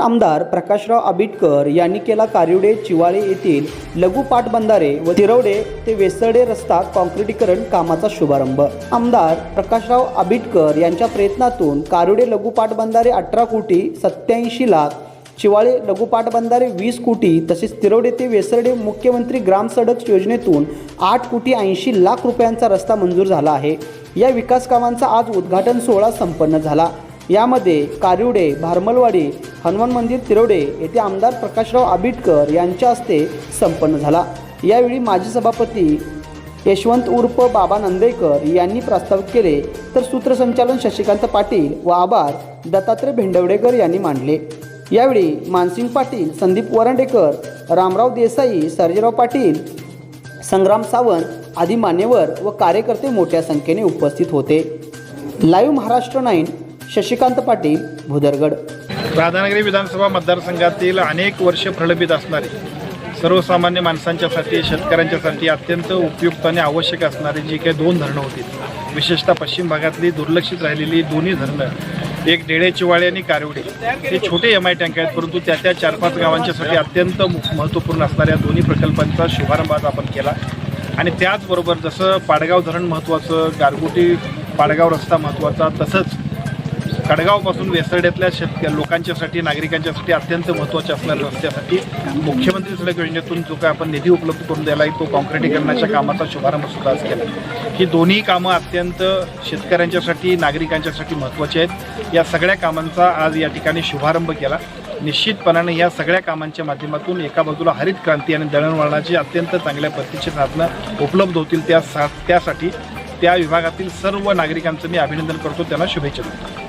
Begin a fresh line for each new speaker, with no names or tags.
आमदार प्रकाशराव आबिटकर यांनी केला कारिवडे चिवाळे येथील लघु पाटबंधारे व तिरवडे ते वेसर्डे रस्ता काँक्रिटीकरण कामाचा शुभारंभ. आमदार प्रकाशराव आबिटकर यांच्या प्रयत्नातून कारिवडे लघु पाटबंधारे अठरा कोटी सत्याऐंशी लाख चिवाळे लघु पाटबंधारे वीस कोटी तसेच तिरवडे ते वेसर्डे मुख्यमंत्री ग्राम सडक योजनेतून आठ कोटी ऐंशी लाख रुपयांचा रस्ता मंजूर झाला आहे. या विकास कामांचा आज उद्घाटन सोहळा संपन्न झाला. यामध्ये कारिवडे भारमलवाडी हनुमान मंदिर तिरवडे येथे आमदार प्रकाशराव आबिटकर यांच्या हस्ते संपन्न झाला. यावेळी माजी सभापती यशवंत उर्फ बाबा नंदेकर यांनी प्रस्तावित केले. तर सूत्रसंचालन शशिकांत पाटील व आभार दत्तात्रय भेंडवडेकर यांनी मांडले. यावेळी मानसिंग पाटील संदीप वरंडेकर रामराव देसाई सर्जेराव पाटील संग्राम सावंत आदी मान्यवर व कार्यकर्ते मोठ्या संख्येने उपस्थित होते. Live Maharashtra nine Shashikant Patil Bhudargad.
Radhanagari विधानसभा मतदारसंघातील अनेक वर्ष प्रलंबित असणारी सर्वसामान्य माणसांच्यासाठी शेतकऱ्यांच्यासाठी अत्यंत उपयुक्त आणि आवश्यक असणारी जी काही दोन धरणं होती. विशेषतः पश्चिम भागातली दुर्लक्षित राहिलेली दोन्ही धरणं एक डेडे चिवाळे आणि कारिवडे हे छोटे एम आय टँक आहेत परंतु त्या त्या चार पाच गावांच्यासाठी अत्यंत महत्त्वपूर्ण असणाऱ्या दोन्ही प्रकल्पांचा शुभारंभ आज आपण केला. आणि त्याचबरोबर जसं पाडगाव धरण महत्त्वाचं गारगोटी पाडगाव रस्ता महत्त्वाचा तसंच कडगावपासून वेसरड्यातल्या शेतकऱ्या लोकांच्यासाठी नागरिकांच्यासाठी अत्यंत महत्त्वाच्या असणाऱ्या रस्त्यासाठी मुख्यमंत्री सडक योजनेतून जो काय आपण निधी उपलब्ध करून दिला आहे तो काँक्रिटीकरणाच्या कामाचा शुभारंभ सुद्धा आज केला. ही दोन्ही कामं अत्यंत शेतकऱ्यांच्यासाठी नागरिकांच्यासाठी महत्त्वाची आहेत. या सगळ्या कामांचा आज या ठिकाणी शुभारंभ केला. निश्चितपणाने या सगळ्या कामांच्या माध्यमातून एका बाजूला हरित क्रांती आणि दळणवळणाची अत्यंत चांगल्या पद्धतीची साधनं उपलब्ध होतील त्या सा त्यासाठी त्या विभागातील सर्व नागरिकांचं मी अभिनंदन करतो. त्यांना शुभेच्छा देतो.